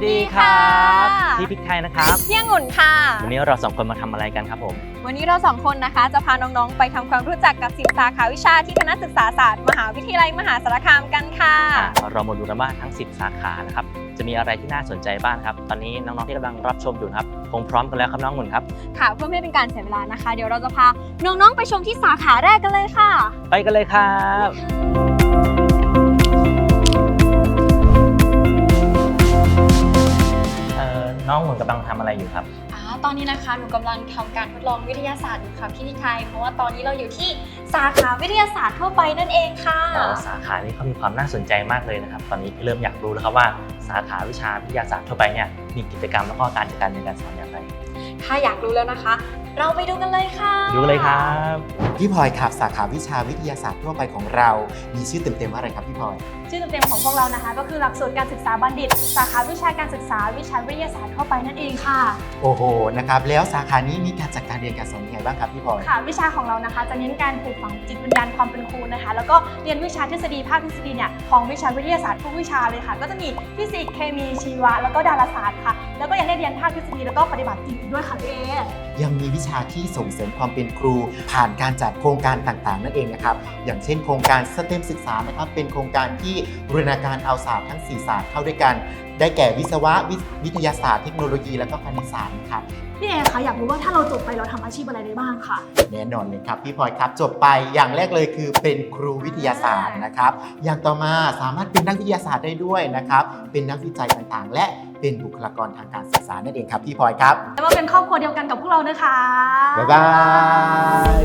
วัสดีครับค่ะพี่พริกไทยนะครับพี่องุ่นค่ะ วันนี้เราสองคนมาทำอะไรกันครับผม วันนี้เราสองคนนะคะจะพาน้องๆไปทำความรู้จักกับสิบสาขาวิชาที่คณะศึกษาศาสตร์มหาวิทยาลัยมหาสารคามกันค่ะ อะเรามาดูกันว่าทั้ง 10 สาขานะครับ จะมีอะไรที่น่าสนใจบ้างครับ ตอนนี้น้องๆที่กำลังรับชมอยู่นะครับ คงพร้อมกันแล้วครับน้องหุ่นครับ ค่ะเพื่อไม่ให้เป็นการเสียเวลานะคะ เดี๋ยวเราจะพาน้องๆไปชมที่สาขาแรกกันเลยค่ะ ไปกันเลยครับเน้องหุ่นกำลังทำอะไรอยู่ครับ อ่าตอนนี้นะคะหนูกำลังทำการทดลองวิทยาศาสตร์อยู่ค่ะพี่นิไทยเพราะว่าตอนนี้เราอยู่ที่สาขาวิทยาศาสตร์ทั่วไปนั่นเองค่ะ อ๋อสาขานี้เขามีความน่าสนใจมากเลยนะครับ ตอนนี้เริ่มอยากรู้แล้วครับว่าสาขาวิชาวิทยาศาสตร์ทั่วไปเนี่ยมีกิจกรรมแล้วก็การจัดการเรียนการสอนอย่างไร ถ้าอยากรู้แล้วนะคะเราไปดูกันเลยค่ะดูเลยครับ พี่พลอยครับสาขาวิชาวิทยาศาสตร์ทั่วไปของเรา มีชื่อเต็มๆว่าอะไรครับพี่พลอย ชื่อเต็มๆของพวกเรานะคะ ก็คือหลักสูตรการศึกษาบัณฑิต สาขาวิชาการศึกษาวิชาวิทยาศาสตร์ทั่วไปนั่นเองค่ะ โอ้โหนะครับแล้วสาขานี้มีการจัดการเรียนการสอนยังไงบ้างครับพี่พลอย ค่ะ วิชาของเรานะคะ จะเน้นการปลูกฝังจิตวิญญาณความเป็นครูนะคะ แล้วก็เรียนวิชาทฤษฎีภาคทฤษฎีเนี่ยของวิชาวิทยาศาสตร์ทุกวิชาเลยค่ะ ก็จะมีฟิสิกส์เคมีชีวะแล้วก็ดาราศาสตร์ค่ะ แล้วก็ยังได้เรียนภาคทฤษฎีแล้วก็ปฏิบัติจริงอีกด้วยค่ะพี่เอยังมีวิชาที่ส่งเสริมความเป็นครู ผ่านการจัดโครงการต่างๆ นั่นเองนะครับ อย่างเช่นโครงการสเต็มศึกษานะครับเป็นโครงการที่บูรณาการเอาศาสตร์ทั้ง 4 ศาสตร์เข้าด้วยกัน ได้แก่วิศวะวิวิทยาศาสตร์เทคโนโลยีและก็คณิตศาสตร์นะครับพี่เอคะอยากรู้ว่าถ้าเราจบไปเราทำอาชีพอะไรได้บ้างค่ะ แน่นอนเลยครับพี่พลอยครับจบไปอย่างแรกเลยคือเป็นครูวิทยาศาสตร์นะครับ อย่างต่อมาสามารถเป็นนักวิทยาศาสตร์ได้ด้วยนะครับ เป็นนักวิจัยต่างๆ และเป็นบุคลากรทางการศึกษานั่นเองครับพี่พลอยครับแล้วมาเป็นครอบครัวเดียวกันกับพวกเรานะคะบ๊ายบาย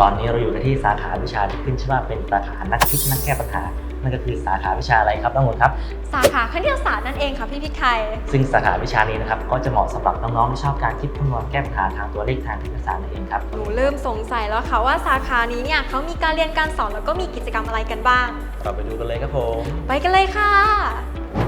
ตอนนี้เราอยู่กันที่สาขาวิชาที่ขึ้นชื่อว่าเป็นสาขานักคิดนักแก้ปัญหา นั่นก็คือสาขาวิชาอะไรครับน้องหุ่นครับ สาขาคณิตศาสตร์นั่นเองค่ะพี่พิกไทยซึ่งสาขาวิชานี้นะครับก็จะเหมาะสำหรับน้องๆที่ชอบการคิดคำนวณแก้ปัญหาทางตัวเลขทางคณิตศาสตร์นั่นเองครับ หนูเริ่มสงสัยแล้วค่ะว่าสาขานี้เนี่ยเขามีการเรียนการสอนแล้วก็มีกิจกรรมอะไรกันบ้าง เราไปดูกันเลยครับผม ไปกันเลยค่ะ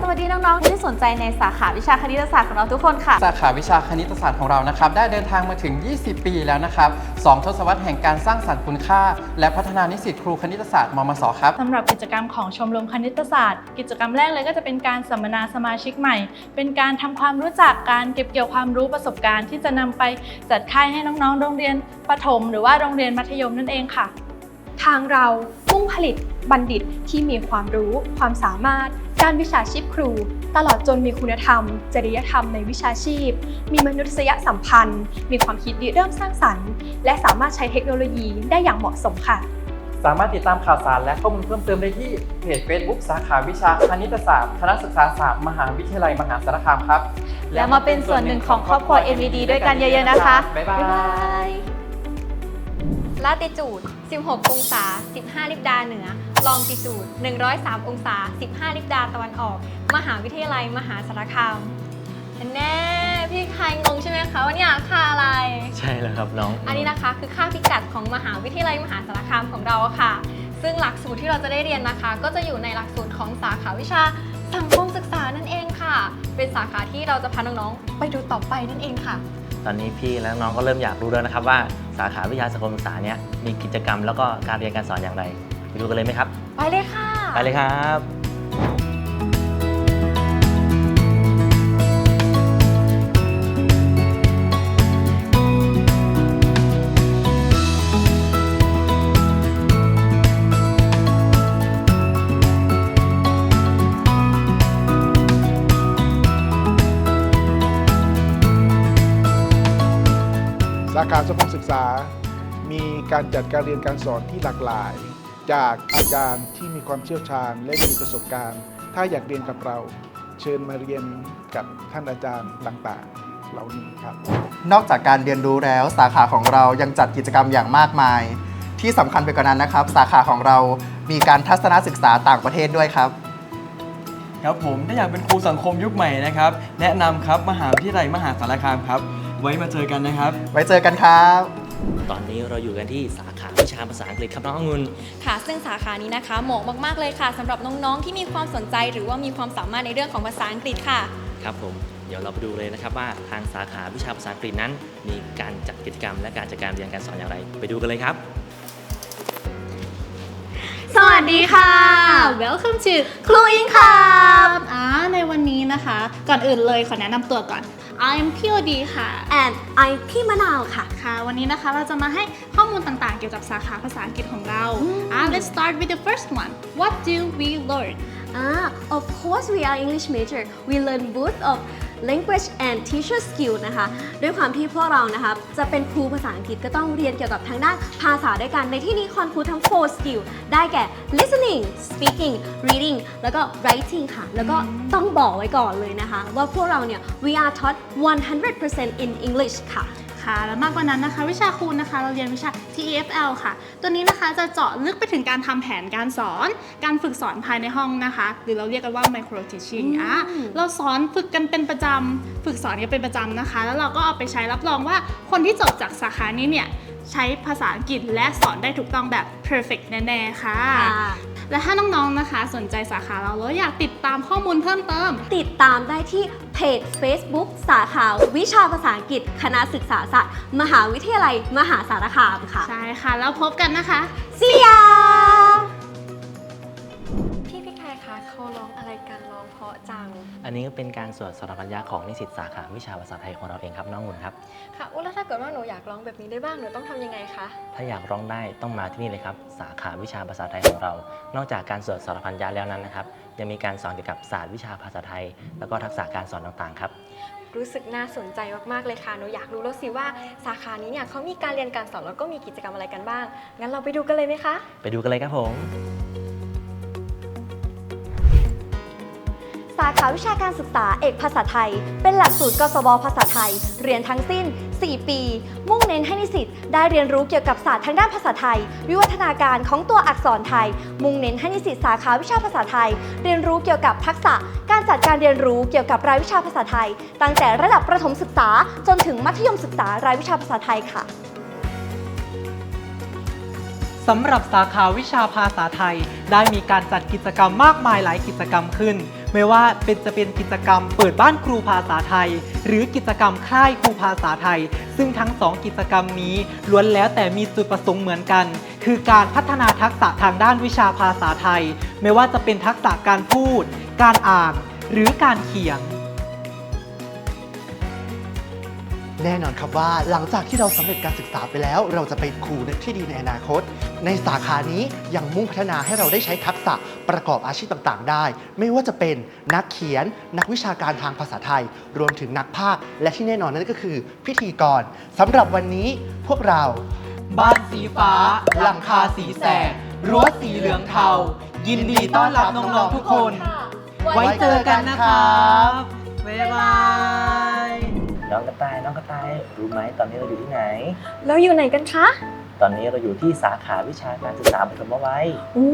สวัสดีน้องๆที่สนใจในสาขาวิชาคณิตศาสตร์ของเราทุกคนค่ะ สาขาวิชาคณิตศาสตร์ของเรานะครับ ได้เดินทางมาถึง 20 ปีแล้วนะครับสองทศวรรษแห่งการสร้างสรรค์คุณค่า และพัฒนานิสิตครูคณิตศาสตร์มมสครับสำหรับกิจกรรมของชมรมคณิตศาสตร์ กิจกรรมแรกเลยก็จะเป็นการสัมมนาสมาชิกใหม่ เป็นการทำความรู้จักการเก็บเกี่ยวความรู้ประสบการณ์ที่จะนำไปจัดค่ายให้น้องๆ โรงเรียนประถม หรือว่าโรงเรียนมัธยมนั่นเองค่ะ ทางเรามุ่งผลิต บัณฑิตที่มีความรู้ ความสามารถการวิชาชีพครู ตลอดจนมีคุณธรรม จริยธรรมในวิชาชีพ มีมนุษยสัมพันธ์ มีความคิดริเริ่มสร้างสรรค์ และสามารถใช้เทคโนโลยีได้อย่างเหมาะสมค่ะ สามารถติดตามข่าวสารและข้อมูลเพิ่มเติมได้ที่เพจ Facebook สาขาวิชาคณิตศาสตร์คณะศึกษาศาสตร์มหาวิทยาลัยมหาสารคามครับแล้วมาเป็นส่วนหนึ่งของครอบครัว NVD ด้วยกันเยอะๆนะคะ บ๊ายบายลาติจูด 16 องศา 15 ลิบดาเหนือ ลองติจูด103 องศา 15 ลิบดาตะวันออก มหาวิทยาลัยมหาสารคาม แน่พี่ไทยงงใช่ไหมคะว่าเนี่ยค่าอะไร ใช่แล้วครับน้อง อันนี้นะคะคือค่าพิกัดของมหาวิทยาลัยมหาสารคามของเราค่ะ ซึ่งหลักสูตรที่เราจะได้เรียนนะคะ ก็จะอยู่ในหลักสูตรของสาขาวิชาสังคมศึกษานั่นเองค่ะ เป็นสาขาที่เราจะพาน้องๆไปดูต่อไปนั่นเองค่ะ ตอนนี้พี่และน้องก็เริ่มอยากรู้แล้วนะครับว่าสาขาวิชาสังคมศึกษาเนี่ยมีกิจกรรมแล้วก็การเรียนการสอนอย่างไร ไปดูกันเลยไหมครับ ไปเลยค่ะ ไปเลยครับสาขาสังคมศึกษา มีการจัดการเรียนการสอนที่หลากหลาย จากอาจารย์ที่มีความเชี่ยวชาญและมีประสบการณ์ ถ้าอยากเรียนกับเรา เชิญมาเรียนกับท่านอาจารย์ต่างๆ เหล่านี้ครับ นอกจากการเรียนรู้แล้วสาขาของเรายังจัดกิจกรรมอย่างมากมาย ที่สำคัญไปกว่านั้นนะครับ สาขาของเรามีการทัศนศึกษาต่างประเทศด้วยครับ ครับผมถ้าอยากเป็นครูสังคมยุคใหม่นะครับ แนะนำครับมหาวิทยาลัยมหาสารคามครับ ไว้มาเจอกันนะครับ ไว้เจอกันครับ ตอนนี้เราอยู่กันที่สาขาวิชาภาษาอังกฤษครับน้ององุ่นค่ะ ซึ่งสาขานี้นะคะเหมาะมากๆเลยค่ะสำหรับน้องๆที่มีความสนใจ หรือว่ามีความสามารถในเรื่องของภาษาอังกฤษค่ะ ครับผมเดี๋ยวเราไปดูเลยนะครับว่าทางสาขาวิชาภาษาอังกฤษนั้น มีการจัดกิจกรรม และการจัดการเรียนการสอนอย่างไร ไปดูกันเลยครับ สวัสดีค่ะ Welcome to ครูอิงครับอ่าในวันนี้นะคะ ก่อนอื่นเลยขอแนะนำตัวก่อน I'm POD ค่ะ and I'm พี่มะนาวค่ะ ค่ะ วันนี้นะคะเราจะมาให้ข้อมูลต่างๆ เกี่ยวกับสาขาภาษาอังกฤษของเราอ่า Let's start with the first one What do we learn Ah, of course we are English major. We learn both of language and teacher skill นะคะ ด้วยความที่พวกเรานะคะ จะเป็นครูภาษาอังกฤษก็ต้องเรียนเกี่ยวกับทางด้านภาษาด้วยกัน ในที่นี้คอนครูทั้ง 4 skill ได้แก่ listening speaking reading แล้วก็ writing ค่ะ แล้วก็ต้องบอกไว้ก่อนเลยนะคะ ว่าพวกเราเนี่ย we are taught 100% in English ค่ะ ค่ะและมากกว่านั้นนะคะ วิชาคูณนะคะ เราเรียนวิชา TEFL ค่ะ ตัวนี้นะคะจะเจาะลึกไปถึงการทำแผนการสอน การฝึกสอนภายในห้องนะคะ หรือเราเรียกกันว่า micro teaching อะเราสอนฝึกกันเป็นประจำฝึกสอนกันเป็นประจำนะคะ แล้วเราก็เอาไปใช้รับรองว่าคนที่จบจากสาขานี้เนี่ย ใช้ภาษาอังกฤษและสอนได้ถูกต้องแบบ perfect แน่ๆค่ะ และถ้าน้องๆนะคะ สนใจสาขาเราแล้วอยากติดตามข้อมูลเพิ่มเติม ติดตามได้ที่เพจ Facebook สาขาวิชาภาษาอังกฤษ คณะศึกษาศาสตร์ มหาวิทยาลัยมหาสารคามค่ะ ใช่ค่ะ แล้วพบกันนะคะ See ya ร้องอะไรกันร้องเพราะจัง อันนี้ก็เป็นการสวดสรพัญญาของนิสิตสาขาวิชาภาษาไทยของเราเองครับน้องหุ่นครับ ค่ะอุ้แล้วถ้าเกิดว่าหนูอยากร้องแบบนี้ได้บ้างหนูต้องทำยังไงคะ ถ้าอยากร้องได้ต้องมาที่นี่เลยครับ สาขาวิชาภาษาไทยของเรา นอกจากการสวดสรพัญญาแล้วนั้นนะครับยังมีการสอนเกี่ยวกับศาสตร์วิชาภาษาไทย แล้วก็ทักษะการสอนต่างๆครับรู้สึกน่าสนใจมากๆเลยค่ะ หนูอยากรู้แล้วสิว่าสาขานี้เนี่ยเขามีการเรียนการสอนแล้วก็มีกิจกรรมอะไรกันบ้าง งั้นเราไปดูกันเลยไหมคะ ไปดูกันเลยครับผมาขาวิชาการศึกษาเอกภาษาไทย เป็นหลักสูตรกศบภาษาไทย เรียนทั้งสิ้น 4 ปี มุ่งเน้นให้นิสิตได้เรียนรู้เกี่ยวกับศาสตร์ทางด้านภาษาไทย วิวัฒนาการของตัวอักษรไทย มุ่งเน้นให้นิสิตสาขาวิชาภาษาไทย เรียนรู้เกี่ยวกับทักษะ การจัดการเรียนรู้เกี่ยวกับรายวิชาภาษาไทย ตั้งแต่ระดับประถมศึกษา จนถึงมัธยมศึกษารายวิชาภาษาไทยค่ะสำหรับสาขาวิชาภาษาไทย ได้มีการจัดกิจกรรมมากมายหลายกิจกรรมขึ้น ไม่ว่าเป็นจะเป็นกิจกรรมเปิดบ้านครูภาษาไทย หรือกิจกรรมค่ายครูภาษาไทย ซึ่งทั้งสองกิจกรรมนี้ล้วนแล้วแต่มีจุดประสงค์เหมือนกัน คือการพัฒนาทักษะทางด้านวิชาภาษาไทย ไม่ว่าจะเป็นทักษะการพูด การอ่าน หรือการเขียนแน่นอนครับว่าหลังจากที่เราสำเร็จการศึกษาไปแล้ว เราจะเป็นครูที่ดีในอนาคต ในสาขานี้ยังมุ่งพัฒนาให้เราได้ใช้ทักษะประกอบอาชีพต่างๆ ได้ ไม่ว่าจะเป็นนักเขียน นักวิชาการทางภาษาไทย รวมถึงนักภาค และที่แน่นอนนั่นก็คือ พิธีกรสำหรับวันนี้พวกเรา บ้านสีฟ้า หลังคาสีแสดรั้วสีเหลืองเทา ยินดีต้อนรับน้องๆทุกคน ไว้เจอกันนะครับ บ๊ายบาย น้องกระต่ายน้องกระต่ายรู้ไหมตอนนี้เราอยู่ที่ไหน แล้วอยู่ไหนกันคะตอนนี้เราอยู่ที่สาขาวิชาการศึกษาปฐมวัยอู้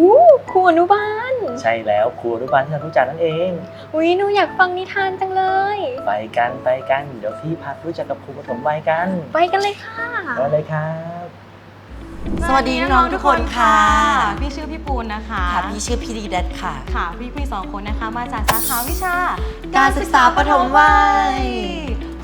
ครูอนุบาล ใช่แล้วครูอนุบาลที่เรารู้จักนั่นเองอุ้ยหนูอยากฟังนิทานจังเลย ไปกันไปกันเดี๋ยวพี่พารู้จักกับครูปฐมวัยกัน ไปกันเลยค่ะไปเลยครับสวัสดีน้องๆทุกคนค่ะ พี่ชื่อพี่ปูนนะคะค่ะพี่ชื่อพี่ดีเดดค่ะ ค่ะ พี่พี่ๆสองคนนะคะ มาจากสาขาวิชา การศึกษาปฐมวัย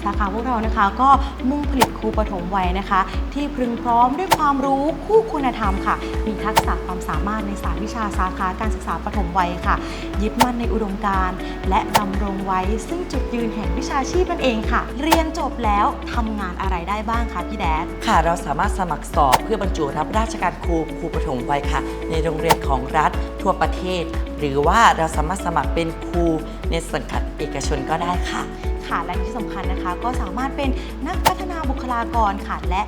สาขาพวกเรานะคะ ก็มุ่งผลิตครูปฐมวัยนะคะ ที่พึงพร้อมด้วยความรู้คู่คุณธรรมค่ะ มีทักษะความสามารถในสายวิชาสาขาการศึกษาปฐมวัยค่ะ ยึดมั่นในอุดมการณ์และดำรงไว้ซึ่งจุดยืนแห่งวิชาชีพนั่นเองค่ะ เรียนจบแล้วทำงานอะไรได้บ้างคะพี่แดดค่ะ เราสามารถสมัครสอบเพื่อบรรจุรับราชการครูครูปฐมวัยค่ะ ในโรงเรียนของรัฐทั่วประเทศ หรือว่าเราสามารถสมัครเป็นครูในสังกัดเอกชนก็ได้ค่ะ ค่ะ และที่สำคัญนะคะ ก็สามารถเป็นนักพัฒนาบุคลากรค่ะ และ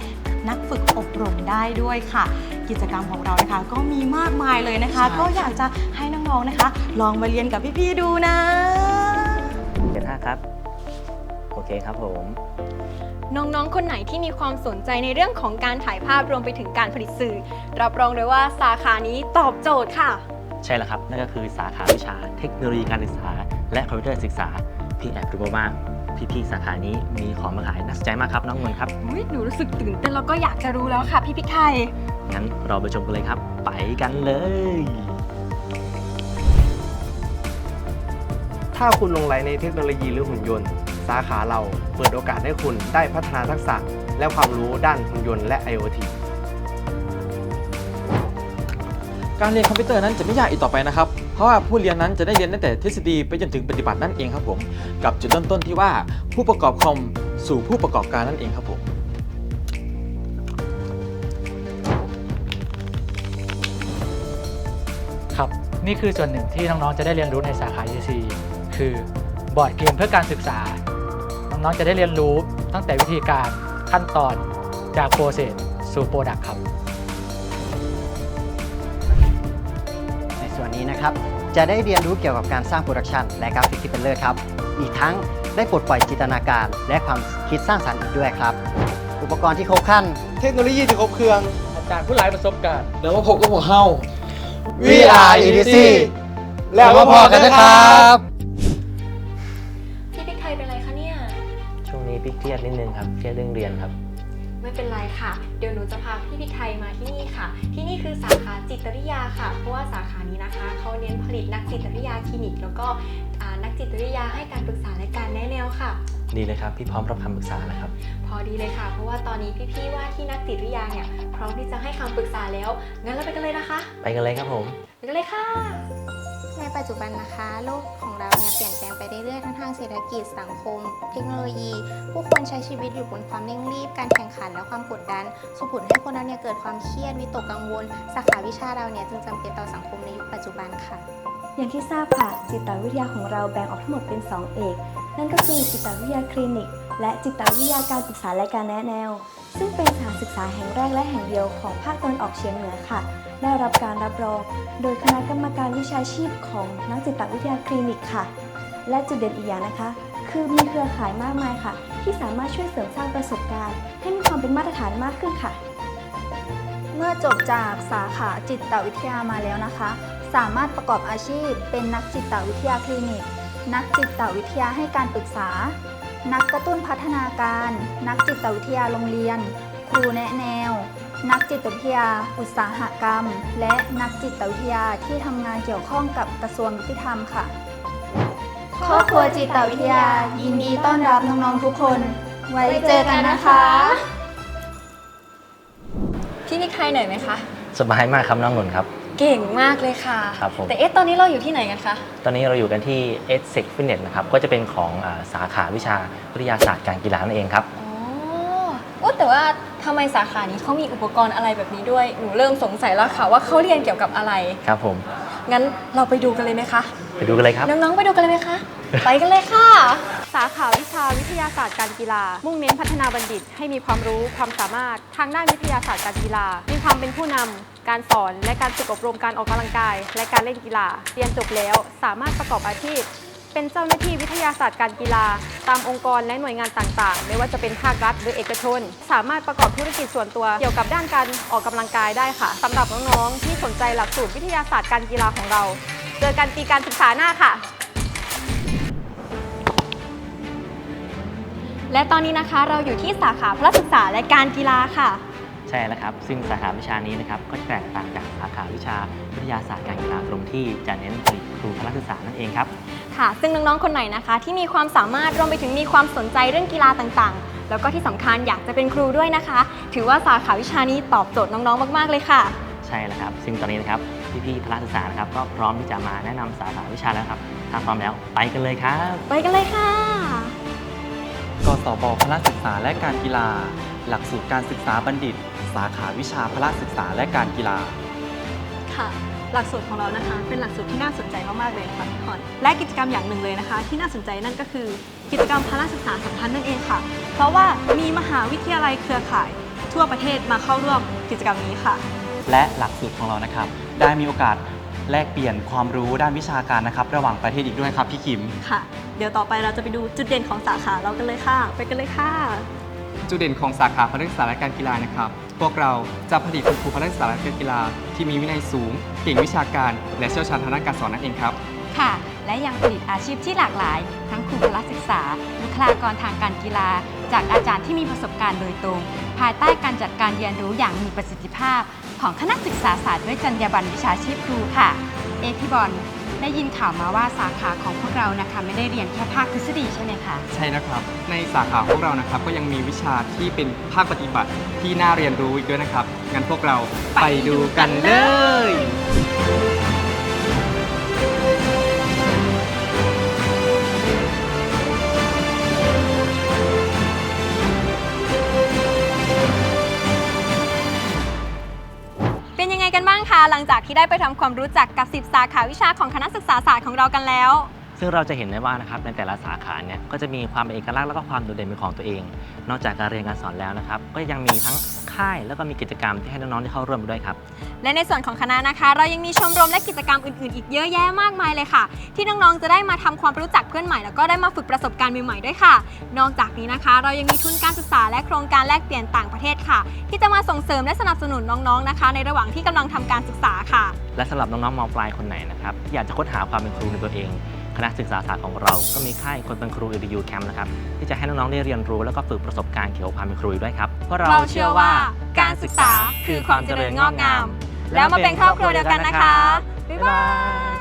นักฝึกอบรมได้ด้วยค่ะ กิจกรรมของเรานะคะ ก็มีมากมายเลยนะคะใช่ค่ะก็อยากจะให้น้องๆนะคะ ลองมาเรียนกับพี่ๆดูนะเดี๋ยวท่าครับ โอเคครับผมน้องๆ คนไหนที่มีความสนใจในเรื่องของการถ่ายภาพรวมไปถึงการผลิตสื่อ รับรองเลยว่าสาขานี้ตอบโจทย์ค่ะ ใช่แล้วครับ นั่นก็คือสาขาวิชาเทคโนโลยีการศึกษา และคอมพิวเตอร์ศึกษาพี่แอบรู้มาว่า พี่ๆสาขานี้มีของมาขายน่าสนใจมากครับน้องนนท์ครับ อุ๊ยหนูรู้สึกตื่นเต้นแล้วก็อยากจะรู้แล้วค่ะพี่พี่ไข่งั้นเราไปชมกันเลยครับ ไปกันเลย ถ้าคุณลงไหลในเทคโนโลยีหรือหุ่นยนต์ สาขาเราเปิดโอกาสให้คุณได้พัฒนาทักษะ และความรู้ด้านหุ่นยนต์และ IoT การเรียนคอมพิวเตอร์นั้นจะไม่ยากอีกต่อไปนะครับ เพราะว่าผู้เรียนนั้นจะได้เรียนตั้งแต่ทฤษฎีไปจนถึงปฏิบัตินั่นเองครับผม กับจุดเริ่มต้นที่ว่าผู้ประกอบคอมสู่ผู้ประกอบการนั่นเองครับผมครับนี่คือส่วนหนึ่งที่น้องๆจะได้เรียนรู้ในสาขา EC คือบอร์ดเกมเพื่อการศึกษา น้องๆจะได้เรียนรู้ตั้งแต่วิธีการขั้นตอนจากโปรเซสสู่โปรดักครับ นนี้นะครับ จะได้เรียนรู้เกี่ยวกับการสร้างโปรดักชันและกราฟิกที่เป็นเลิศครับ อีกทั้งได้ปลดปล่อยจินตนาการและความคิดสร้างสรรค์อีกด้วยครับ อุปกรณ์ที่ครบครัน เทคโนโลยีที่ครบเครื่อง อาจารย์ผู้หลายประสบการณ์เดี๋ยวมาพบกับพวกเฮา VR EDC แล้วมาพอกันนะครับพี่พริกไทยเป็นไรคะเนี่ย ช่วงนี้พี่เครียดนิดนึงครับ เครียดเรื่องเรียนครับ ไม่เป็นไรค่ะ เดี๋ยวหนูจะพาพี่พริกไทยมาที่นี่ค่ะ ที่นี่คือสาขาจิตวิทยาค่ะ เพราะว่าสาขานี้นะคะเขาเน้นผลิตนักจิตวิทยาคลินิก แล้วก็อ่านักจิตวิทยาให้การปรึกษาและการแนะแนวค่ะ ดีเลยครับ พี่พร้อมรับคำปรึกษาแล้วครับ พอดีเลยค่ะ เพราะว่าตอนนี้พี่ๆว่าที่นักจิตวิทยาเนี่ยพร้อมที่จะให้คำปรึกษาแล้ว งั้นเราไปกันเลยนะคะ ไปกันเลยครับผม ไปกันเลยค่ะ ในปัจจุบันนะคะโลกของ เราเนี่ยเปลี่ยนแปลงไปเรื่อยๆทั้งทางเศรษฐกิจสังคม เทคโนโลยี ผู้คนใช้ชีวิตอยู่บนความเร่งรีบ การแข่งขันและความกดดันส่งผลให้คนเราเนี่ยเกิดความเครียดวิตกกังวล สาขาวิชาเราเนี่ยจึงจำเป็นต่อสังคมในยุคปัจจุบันค่ะ อย่างที่ทราบค่ะ จิตวิทยาของเราแบ่งออกทั้งหมดเป็น 2 เอก นั่นก็คือจิตวิทยาคลินิก และจิตวิทยาการปรึกษาและการแนะแนว ซึ่งเป็นสถานศึกษาแห่งแรกและแห่งเดียวของภาคตะวันออกเฉียงเหนือค่ะ ได้รับการรับรอง โดยคณะกรรมการวิชาชีพของนักจิตวิทยาคลินิกค่ะ และจุดเด่นอีกอย่างนะคะ คือมีเครือข่ายมากมายค่ะ ที่สามารถช่วยเสริมสร้างประสบการณ์ ให้มีความเป็นมาตรฐานมากขึ้นค่ะ เมื่อจบจากสาขาจิตวิทยามาแล้วนะคะ สามารถประกอบอาชีพ เป็นนักจิตวิทยาคลินิก นักจิตวิทยาให้การปรึกษา นักกระตุ้นพัฒนาการ นักจิตวิทยาโรงเรียน ครูแนะแนว นักจิตวิทยา อุตสาหกรรม และนักจิตวิทยาที่ทำงานเกี่ยวข้องกับกระทรวงยุติธรรมค่ะ ครอบครัวจิตวิทยา ยินดีต้อนรับน้องๆทุกคน ไว้เจอกันนะคะ พี่พริกไทยเหนื่อยไหมคะ สบายมากครับน้องหนุนครับ เก่งมากเลยค่ะ ครับผม แต่เอ๊ะตอนนี้เราอยู่ที่ไหนกันคะ ตอนนี้เราอยู่กันที่ e d s e c Fitness นะครับ ก็จะเป็นของอาสาขาวิชาวิทยาศาสตร์การกีฬานั่นเองครับ อ๋อโอ้แต่ว่าทำไมสาขานี้เขามีอุปกรณ์อะไรแบบนี้ด้วย หนูเริ่มสงสัยแล้วค่ะว่าเขาเรียนเกี่ยวกับอะไร ครับผม งั้นเราไปดูกันเลยไหมคะ ไปดูกันเลยครับ น้องๆ ไปดูกันเลยไหมคะ ไปกันเลยค่ะ สาขาวิชาวิทยาศาสตร์การกีฬา มุ่งเน้นพัฒนาบัณฑิต ให้มีความรู้ความสามารถทางด้านวิทยาศาสตร์การกีฬา มีความเป็นผู้นำการสอน และการฝึกอบรมการออกกำลังกาย และการเล่นกีฬา เรียนจบแล้วสามารถประกอบอาชีพ เป็นเจ้าหน้าที่วิทยาศาสตร์การกีฬา ตามองค์กรและหน่วยงานต่างๆ ไม่ว่าจะเป็นภาครัฐหรือเอกชน สามารถประกอบธุรกิจส่วนตัวเกี่ยวกับด้านการออกกำลังกายได้ค่ะสำหรับน้องๆที่สนใจหลักสูตรวิทยาศาสตร์การกีฬาของเรา เจอกันปีการศึกษาหน้าค่ะและตอนนี้นะคะเราอยู่ที่สาขาพละศึกษาและการกีฬาค่ะ ใช่แล้วครับ ซึ่งสาขาวิชานี้นะครับก็จะแตกต่างจากสาขาวิชาวิทยาศาสตร์การกีฬาตรงที่จะเน้นผลิตครูพละศึกษานั่นเองครับ ค่ะ ซึ่งน้องๆคนไหนนะคะ ที่มีความสามารถรวมไปถึงมีความสนใจเรื่องกีฬาต่างๆ แล้วก็ที่สำคัญอยากจะเป็นครูด้วยนะคะ ถือว่าสาขาวิชานี้ตอบโจทย์น้องๆ มากๆเลยค่ะ ใช่แล้วครับ ซึ่งตอนนี้นะครับพี่ๆพละศึกษานะครับก็พร้อมที่จะมาแนะนำสาขาวิชาแล้วครับถ้าพร้อมแล้วไปกันเลยครับ ไปกันเลยค่ะกสบพละศึกษาและการกีฬา หลักสูตรการศึกษาบัณฑิต สาขาวิชาพละศึกษาและการกีฬา ค่ะ หลักสูตรของเรานะคะ เป็นหลักสูตรที่น่าสนใจมากๆเลยค่ะพี่พรและกิจกรรมอย่างหนึ่งเลยนะคะ ที่น่าสนใจนั่นก็คือ กิจกรรมพละศึกษาสัมพันธ์นั่นเองค่ะ เพราะว่ามีมหาวิทยาลัยเครือข่าย ทั่วประเทศมาเข้าร่วมกิจกรรมนี้ค่ะ และหลักสูตรของเรานะครับ ได้มีโอกาสแลกเปลี่ยนความรู้ด้านวิชาการนะครับ ระหว่างประเทศอีกด้วยครับพี่คิม ค่ะ เดี๋ยวต่อไปเราจะไปดูจุดเด่นของสาขาเรากันเลยค่ะ ไปกันเลยค่ะ จุดเด่นของสาขาพละศึกษาและการกีฬานะครับ พวกเราจะผลิตคุณครูพละศึกษาและการกีฬา ที่มีวินัยสูง เก่งวิชาการ และเชี่ยวชาญทางด้านการสอนนั่นเองครับ ค่ะ และยังผลิตอาชีพที่หลากหลาย ทั้งครูพละศึกษา บุคลากรทางการกีฬา จากอาจารย์ที่มีประสบการณ์โดยตรง ภายใต้การจัดการเรียนรู้อย่างมีประสิทธิภาพ ของคณะศึกษาศาสตร์ด้วยจรรยาบรรณวิชาชีพครูค่ะ เอพี่บอล ได้ยินข่าวมาว่าสาขาของพวกเรานะคะไม่ได้เรียนแค่ภาคทฤษฎีใช่ไหมคะ ใช่นะครับ ในสาขาพวกเรานะครับ ก็ยังมีวิชาที่เป็นภาคปฏิบัติที่น่าเรียนรู้อีกด้วยนะครับงั้นพวกเราไปดูกันเลย หลังจากที่ได้ไปทำความรู้จักกับ 10 สาขาวิชาของคณะศึกษาศาสตร์ของเรากันแล้ว ซึ่งเราจะเห็นได้ว่านะครับในแต่ละสาขาเนี่ยก็จะมีความเป็นเอกลักษณ์แล้วก็ความโดดเด่นเป็นของตัวเอง นอกจากการเรียนการสอนแล้วนะครับ ก็ยังมีทั้งค่ายแล้วก็มีกิจกรรมที่ให้น้องๆได้เข้าร่วมด้วยครับ และในส่วนของคณะนะคะ เรายังมีชมรมและกิจกรรมอื่นๆ อีกเยอะแยะมากมายเลยค่ะ ที่น้องๆจะได้มาทำความรู้จักเพื่อนใหม่แล้วก็ได้มาฝึกประสบการณ์ใหม่ๆด้วยค่ะ นอกจากนี้นะคะ เรายังมีทุนการศึกษาและโครงการแลกเปลี่ยนต่างประเทศค่ะ ที่จะมาส่งเสริมและสนับสนุนน้องๆนะคะ ในระหว่างที่กำลังทำการศึกษาค่ะ และสำหรับน้องๆมปลายคนไหนนะครับที่อยากจะค้นหาความเป็นครูในตัวเอง คณะศึกษาศาสตร์ของเรา ก็มีค่ายคนเป็นครู EDU Camp นะครับที่จะให้น้องๆได้เรียนรู้แล้วก็ฝึกประสบการณ์เกี่ยวกับความเป็นครูด้วยครับเพราะเราเราเชื่อว่าการศึกษาคือความเจริญงอกงาม แล้วมาเป็นครอบครัวเดียวกันนะคะ บ๊ายบาย